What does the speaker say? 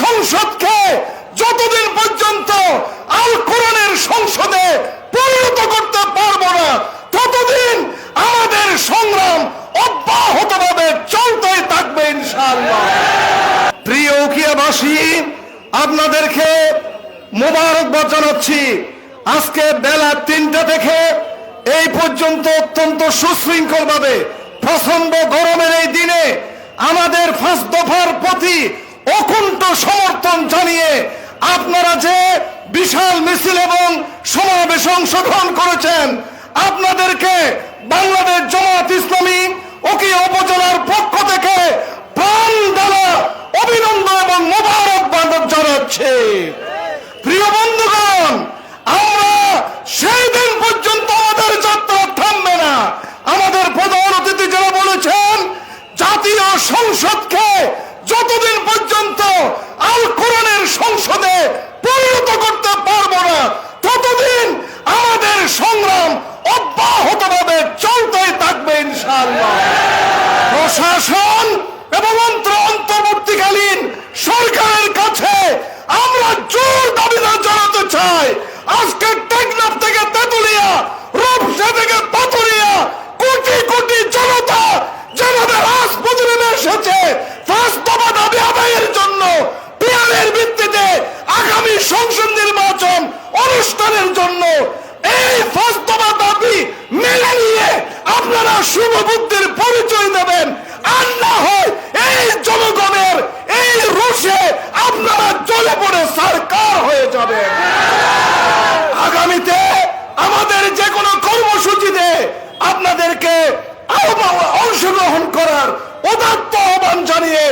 সংসদকে যতদিন পর্যন্ত আল কোরআনের সংসদে পরিণত করতে পারব না, ততদিন আমাদের সংগ্রাম অব্যাহতভাবে চলতেই থাকবে ইনশাআল্লাহ। প্রিয় উকিয়াবাসী, আপনাদেরকে মোবারকবাদ জানাচ্ছি। আজকে বেলা তিনটা থেকে এই পর্যন্ত অত্যন্ত সুশৃঙ্খল ভাবে প্রচণ্ড গরমের এই দিনে আমাদের ফাঁস দফার প্রতি সমর্থন জানিয়ে আপনারা যে বিশাল মিছিল এবং সমাবেশ অংশগ্রহণ করেছেন, আপনাদেরকে বাংলাদেশ জামাত ইসলামী ওকে উপজেলার পক্ষ থেকে প্রাণ দ্বারা অভিনন্দন এবং জানাচ্ছে। প্রিয় বন্ধুগণ, আমরা সেই দিন পর্যন্ত আমাদের যাত্রা থামবে না। আমাদের প্রধান অতিথি যারা বলেছেন, জাতীয় সংসদকে যতদিন পর্যন্ত আল কোরআনের সংসদে পরিণত করতে পারব না। ততদিন আমাদের সংগ্রাম অব্যাহতভাবে চলতেই থাকবে ইনশাআল্লাহ। প্রশাসন এবং অন্তর সংসদ নির্বাচন অনুষ্ঠানের জন্য এই ফাস্তবা দাবি মেনে নিয়ে আপনারা শুভ বুদ্ধির পরিচয় দেবেন। আর না হয় এই জনগণের এই রোষে আপনারা চলে পড়ে সরকার হয়ে যাবে আগামীতে আমাদের যে কোনো কর্মসূচিতে আপনাদেরকে অংশগ্রহণ করার উদাত্ত আহ্বান জানিয়ে